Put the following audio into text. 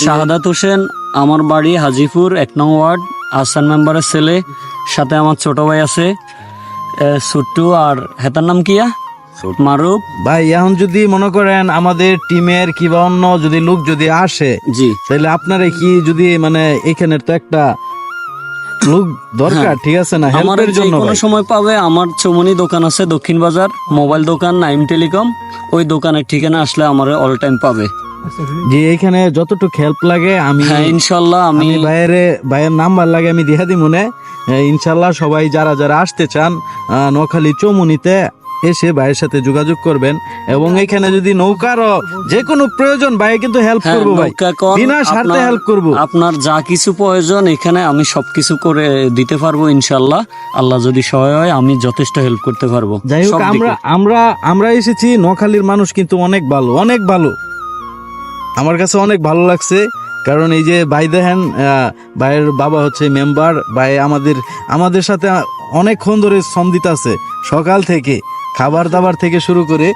শাহাদাত হোসেন আমার বাড়ি হাজিপুর এক নং ওয়ার্ড আসান মেম্বারের ছেলে সাথে আমার ছোট ভাই আছে সুট্টু আর হেতার নাম কিয়া মারুফ। ভাই এখন যদি মনে করেন আমাদের টিমের কিংবা অন্য যদি লোক যদি আসে জি। তাহলে আপনারা কি যদি মানে এখানের তো একটা লোক দরকার ঠিক আছে না? হেল্পের জন্য কোনো সময় পাবে আমার চৌমনি দোকান আছে দক্ষিণ বাজার মোবাইল দোকান নাইম টেলিকম ওই দোকানের ঠিকানা আসলে আমার অল টাইম পাবে। যে এখানে যতটুকু হেল্প লাগে আমি হ্যাঁ ইনশাল্লাহ আমি আমি ভাইয়ের ভাইয়ের নাম্বার লাগে আমি দিয়া দিব মনে ইনশাল্লাহ সবাই যারা যারা আসতে চান আহ, নোয়াখালী চৌমুনিতে এসে ভাইয়ের সাথে যোগাযোগ করবেন। এবং এখানে যদি নৌকারও যে কোনো প্রয়োজন ভাই কিন্তু হেল্প হ্যাঁ, করব ভাই। বিনা স্বার্থে আপনার- হেল্প করব। আপনার যা কিছু প্রয়োজন এখানে আমি সবকিছু করে দিতে পারব ইনশাল্লাহ। আল্লাহ যদি সহায় হয় আমি যথেষ্ট হেল্প করতে পারব। যাই হোক আমরা আমরা আমরা এসেছি নোয়াখালীর মানুষ কিন্তু অনেক ভালো অনেক ভালো। আমার কাছে অনেক ভালো লাগছে, কারণ এই যে ভাই দেখেন ভাইয়ের বাবা হচ্ছে মেম্বার ভাই আমাদের আমাদের সাথে অনেকক্ষণ ধরে সন্দিত আছে, সকাল থেকে খাবার দাবার থেকে শুরু করে